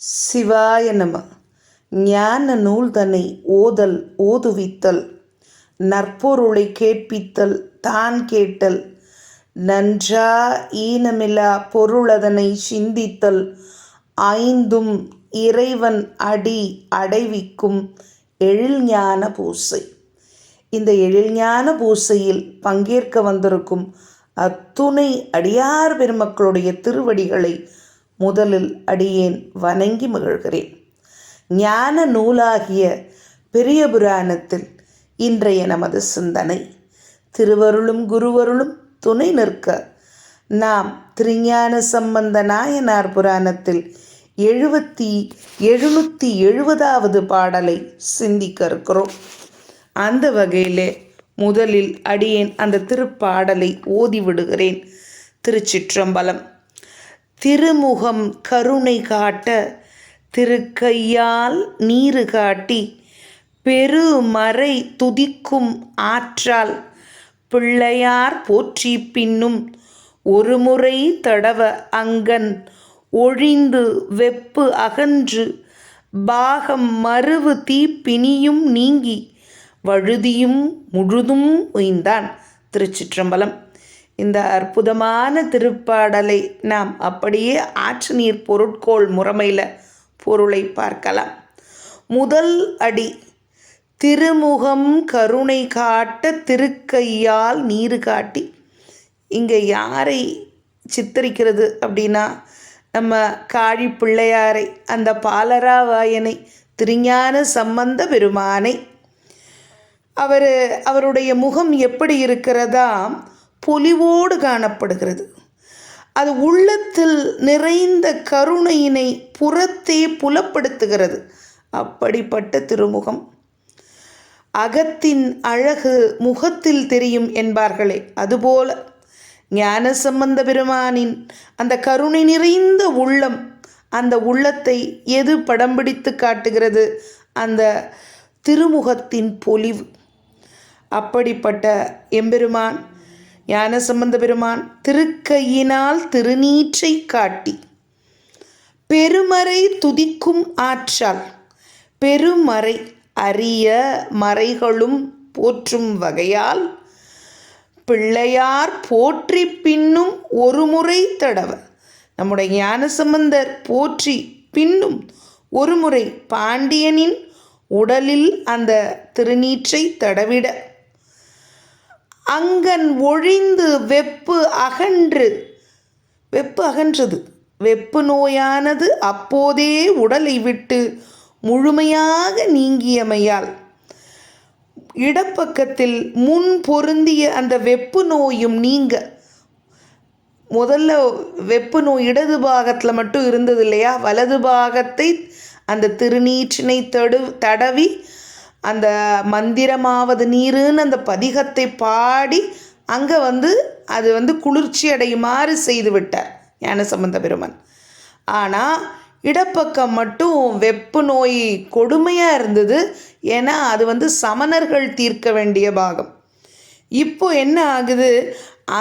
சிவாய நம. ஞான நூல் தன்னை ஓதல் ஓதுவித்தல். நற்பொருளை கேட்பித்தல் தான் கேட்டல். நன்றா ஈனமிலா பொருளதனை சிந்தித்தல். ஐந்தும் இறைவன் அடி அடைவிக்கும் எழில்ஞான பூசை. இந்த எழில்ஞான பூசையில் பங்கேற்க வந்திருக்கும் அத்துணை அடியார் பெருமக்களுடைய திருவடிகளை முதலில் அடியேன் வணங்கி மகிழ்கிறேன். ஞான நூலாகிய பெரிய புராணத்தில் இன்றைய நமது சிந்தனை. திருவருளும் குருவருளும் துணை நிற்க நாம் திருஞான சம்பந்த நாயனார் புராணத்தில் எழுபத்தி எழுநூற்றி எழுபதாவது பாடலை சிந்திக்க இருக்கிறோம். அந்த வகையிலே முதலில் அடியேன் அந்த திருப்பாடலை ஓதி விடுகிறேன். திருச்சிற்றம்பலம். திருமுகம் கருணை காட்ட திருக்கையால் நீரு காட்டி பெருமறை துதிக்கும் ஆற்றால் பிள்ளையார் போற்றி பின்னும் ஒருமுறை தடவ அங்கன் ஒழிந்து வெப்பு அகன்று பாகம் மறுவு தீப்பினியும் நீங்கி வழுதியும் முழுதும் உய்ந்தான் திருச்சிற்றம்பலம். இந்த அற்புதமான திருப்பாடலை நாம் அப்படியே ஆற்று நீர் பொருட்கோள் முறைமையில் பொருளை பார்க்கலாம். முதல் அடி திருமுகம் கருணை காட்ட திருக்கையால் நீர் காட்டி. இங்கே யாரை சித்தரிக்கிறது அப்படின்னா நம்ம காழி பிள்ளையாரை அந்த பாலராவாயனை திருஞான சம்பந்த பெருமானை. அவர் அவருடைய முகம் எப்படி இருக்கிறதா பொலிவோடு காணப்படுகிறது. அது உள்ளத்தில் நிறைந்த கருணையினை புறத்தே புலப்படுத்துகிறது. அப்படிப்பட்ட திருமுகம். அகத்தின் அழகு முகத்தில் தெரியும் என்பார்களே. அதுபோல ஞான சம்பந்த பெருமானின் அந்த கருணை நிறைந்த உள்ளம் அந்த உள்ளத்தை எது படம் பிடித்து காட்டுகிறது? அந்த திருமுகத்தின் பொலிவு. அப்படிப்பட்ட எம்பெருமான் ஞானசம்பந்த பெருமான் திருக்கையினால் திருநீற்றை காட்டி பெருமறை துதிக்கும் ஆற்றால் பெருமறை அரிய மறைகளும் போற்றும் வகையால் பிள்ளையார் போற்றி பின்னும் ஒரு முறை தடவ நம்முடைய ஞானசம்பந்தர் போற்றி பின்னும் ஒருமுறை பாண்டியனின் உடலில் அந்த திருநீற்றை தடவிட அங்கன் ஒழிந்து வெப்பு அகன்று. வெப்பு அகன்றது. வெப்பு நோயானது அப்போதே உடலை விட்டு முழுமையாக நீங்கியமையால். இடப்பக்கத்தில் முன் பொருந்திய அந்த வெப்பு நோயும் நீங்க. முதல்ல வெப்பு நோய் இடது பாகத்தில் மட்டும் இருந்தது இல்லையா? வலது பாகத்தை அந்த திருநீற்றினை தடு தடவி அந்த மந்திரமாவது நீருன்னு அந்த பதிகத்தை பாடி அங்கே வந்து அது வந்து குளிர்ச்சி அடையுமாறு செய்து விட்டார் ஞானசம்பந்த பெருமன். ஆனால் இடப்பக்கம் மட்டும் வெப்பு நோய் கொடுமையாக இருந்தது ஏன்னா அது வந்து சமணர்கள் தீர்க்க வேண்டிய பாகம். இப்போ என்ன ஆகுது?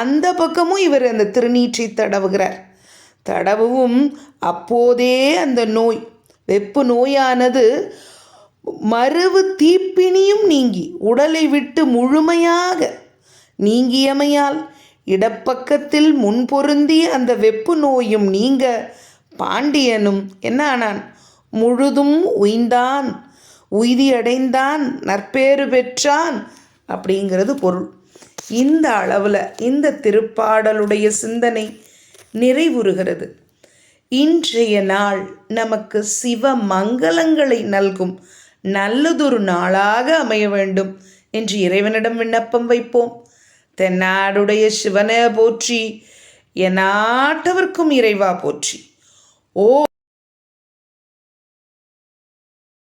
அந்த பக்கமும் இவர் அந்த திருநீற்றை தடவுகிறார். தடவும் அப்போதே அந்த நோய் வெப்பு நோயானது மறுவு தீப்பினியும் நீங்கி உடலை விட்டு முழுமையாக நீங்கியமையால் இடப்பக்கத்தில் முன்பொருந்தி அந்த வெப்பு நோயும் நீங்க பாண்டியனும் என்ன ஆனான்? முழுதும் உய்ந்தான் உய்தி அடைந்தான் நற்பேறு பெற்றான் அப்படிங்கிறது பொருள். இந்த அளவில் இந்த திருப்பாடலுடைய சிந்தனை நிறைவுறுகிறது. இன்றைய நாள் நமக்கு சிவ மங்களங்களை நல்கும் நல்லதொரு நாளாக அமைய வேண்டும் என்று இறைவனிடம் விண்ணப்பம் வைப்போம். தென்னாடுடைய சிவனை போற்றி என் நாட்டவர்க்கும் இறைவா போற்றி. ஓ